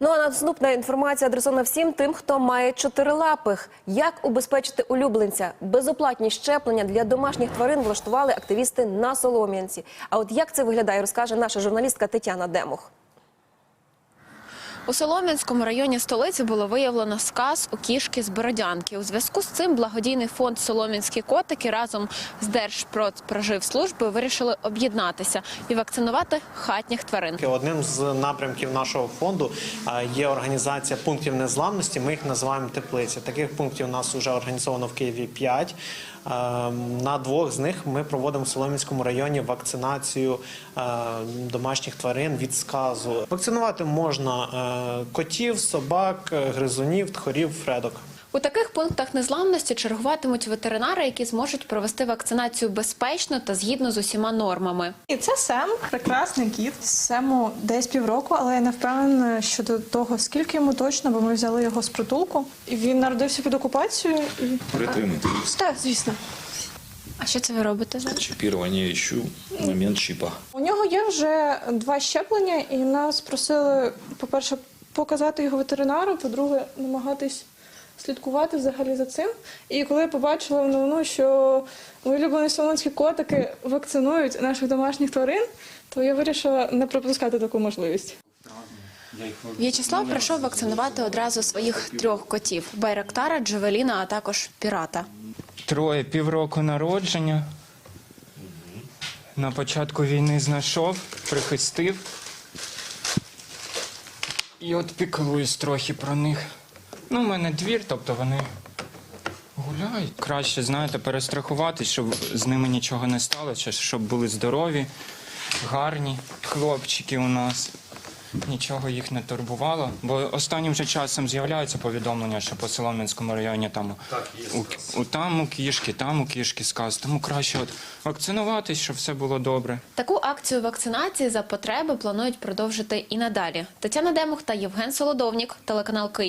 Ну а наступна інформація адресована всім тим, хто має чотирилапих. Як убезпечити улюбленця? Безоплатні щеплення для домашніх тварин влаштували активісти на Солом'янці. А от як це виглядає, розкаже наша журналістка Тетяна Демух. У Солом'янському районі столиці було виявлено сказ у кішки з Бородянки. У зв'язку з цим благодійний фонд Солом'янські котики разом з Держпродспоживслужбою вирішили об'єднатися і вакцинувати хатніх тварин. Одним з напрямків нашого фонду є організація пунктів незламності. Ми їх називаємо теплиці. Таких пунктів у нас вже організовано в Києві 5. На двох з них ми проводимо в Солом'янському районі вакцинацію домашніх тварин від сказу. Вакцинувати можна котів, собак, е, гризунів, тхорів, фредок. У таких пунктах незламності чергуватимуть ветеринари, які зможуть провести вакцинацію безпечно та згідно з усіма нормами. І це Сем, прекрасний кіт. Сему десь півроку, але я не впевнена щодо того, скільки йому точно, бо ми взяли його з притулку. І він народився під окупацією. І... Так, звісно. А що це ви робите зараз? Чипирование ищу. Момент чипа. У нього є вже два щеплення, і нас просили, по-перше, показати його ветеринару, по-друге, намагатись слідкувати взагалі за цим. І коли я побачила новину, що мої улюблені соломонські котики вакцинують наших домашніх тварин, то я вирішила не пропускати таку можливість. В'ячеслав прийшов вакцинувати одразу своїх трьох котів: Байрактара, Джавеліна, а також пірата. Троє півроку народження. На початку війни знайшов, прихистив. І от піклуюсь трохи про них. Ну, у мене двір, тобто вони гуляють. Краще, знаєте, перестрахуватись, щоб з ними нічого не сталося, щоб були здорові, гарні хлопчики у нас. Нічого їх не турбувало, бо останнім же часом з'являються повідомлення, що по Солом'янському районі там у, у там у кішки, там у кішки сказ. Тому краще от вакцинуватись, щоб все було добре. Таку акцію вакцинації за потреби планують продовжити і надалі. Тетяна Демух та Євген Солодовнік, телеканал Київ.